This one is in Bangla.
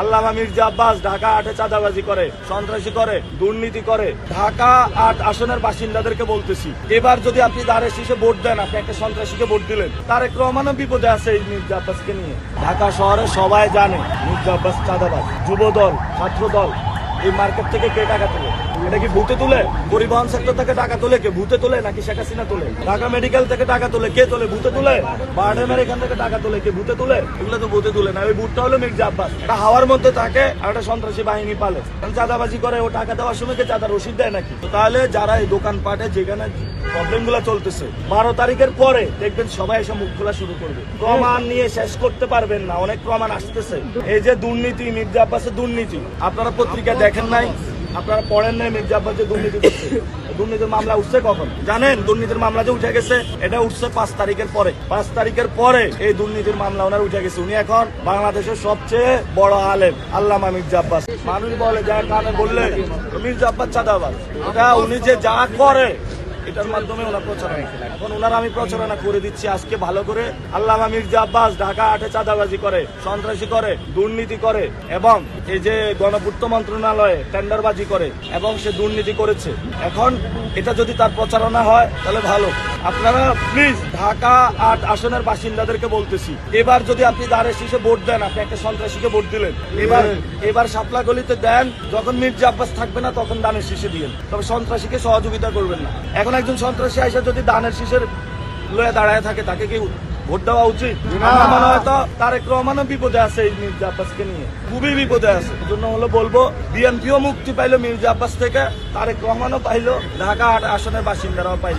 আল্লামা মির্জা আব্বাস ঢাকা আটে চাঁদাবাজি করে, সন্ত্রাসী করে, দুর্নীতি করে। ঢাকা আট আসনের বাসিন্দাদেরকে বলতেছি, এবার যদি আপনি দাঁড়ে শীষে ভোট দেন, আপনি একটা সন্ত্রাসীকে ভোট দিলেন। তারেক রহমানও বিপদে আছে এই মির্জা আব্বাসকে নিয়ে। ঢাকা শহরে সবাই জানে মির্জা আব্বাস চাঁদাবাজ যুব দল ছাত্র দল এই মার্কেট থেকে কে টাকা তোলে? এটা কি ভূতে তুলে? পরিবহন সেক্টর থেকে টাকা তোলে কে? ভূতে তোলে নাকি শেখ হাসিনা তোলে? ঢাকা মেডিকেল থেকে টাকা তোলে, কে তোলে? ভূতে তুলে? বারডেমের এখান থেকে টাকা তোলে কে? ভূতে তুলে? এগুলো তো ভূতে তুলে না। ওই ভূতটা হলো মির্জা আব্বাস। এটা হাওয়ার মধ্যে থাকে আর একটা সন্ত্রাসী বাহিনী পালে। চাঁদাবাজি করে, ও টাকা দেওয়ার সময় কে চাঁদা রসিদ দেয় নাকি? তো তাহলে যারা এই দোকান পাটে যেখানে প্রবলেমগুলা চলতেছে, বারো তারিখের পরে দেখবেন সবাই এসে মুখ খোলা শুরু করবে। প্রমাণ নিয়ে শেষ করতে পারবেন না, অনেক প্রমাণ আসতেছে। এই যে দুর্নীতি, মির্জা আব্বাসের দুর্নীতি, আপনারা পত্রিকা দেখেন নাই? আপনারা পড়েন নাই মির্জা আব্বাস যে দুর্নীতি দুর্নীতির মামলা উঠছে কখন? জানেন, দুর্নীতির মামলা যে উঠে গেছে, এটা উঠছে পাঁচ তারিখের পরে। পাঁচ তারিখের পরে এই দুর্নীতির মামলা ওনার উঠে গেছে। উনি এখন বাংলাদেশের সবচেয়ে বড় আলেম, আল্লামা মির্জা আব্বাস মানুষ বলে, যা কানে বললে মির্জা আব্বাস চাঁদাবাদ এটা উনি যে যা করে এটার মাধ্যমে ওনার প্রচারণা এখন। ওনার আমি প্রচারণা করে দিচ্ছি আজকে ভালো করে। আল্লামা মির্জা আব্বাস ঢাকা আটে চাঁদাবাজি করে, সন্ত্রাসী করে, দুর্নীতি করে এবং এই যে গণপূর্ত মন্ত্রণালয়ে টেন্ডারবাজি করে এবং সে দুর্নীতি করেছে। এখন এটা যদি তার প্রচারণা হয়, তাহলে ভালো। আপনারা প্লিজ ঢাকা আট আসনের বাসিন্দাদেরকে বলতেছি, এবার যদি আপনি দাঁড়ে শীষে ভোট দেন, আপনি একটা সন্ত্রাসীকে ভোট দিলেন। এবার এবার শাপলা গলিতে দেন, যখন মির্জা আব্বাস থাকবে না, তখন দানের শীষে দিলেন তবে সন্ত্রাসীকে সহযোগিতা করবেন না। এখন একজন সন্ত্রাসী আইসা যদি দানের শীষের লয়ে দাঁড়ায় থাকে তাকে কি ভোট দেওয়া উচিত? আমার মনে হয় তো তারেক রহমানও বিপদে আছে এই মির্জা আব্বাসকে নিয়ে। খুবই বিপদে আছে। জন্য হলো বলব বিএনপিও মুক্তি পাইলো মির্জা আব্বাস থেকে তারেক রহমানও পাইলো ঢাকা আট আসনের বাসিন্দারাও পাইলো।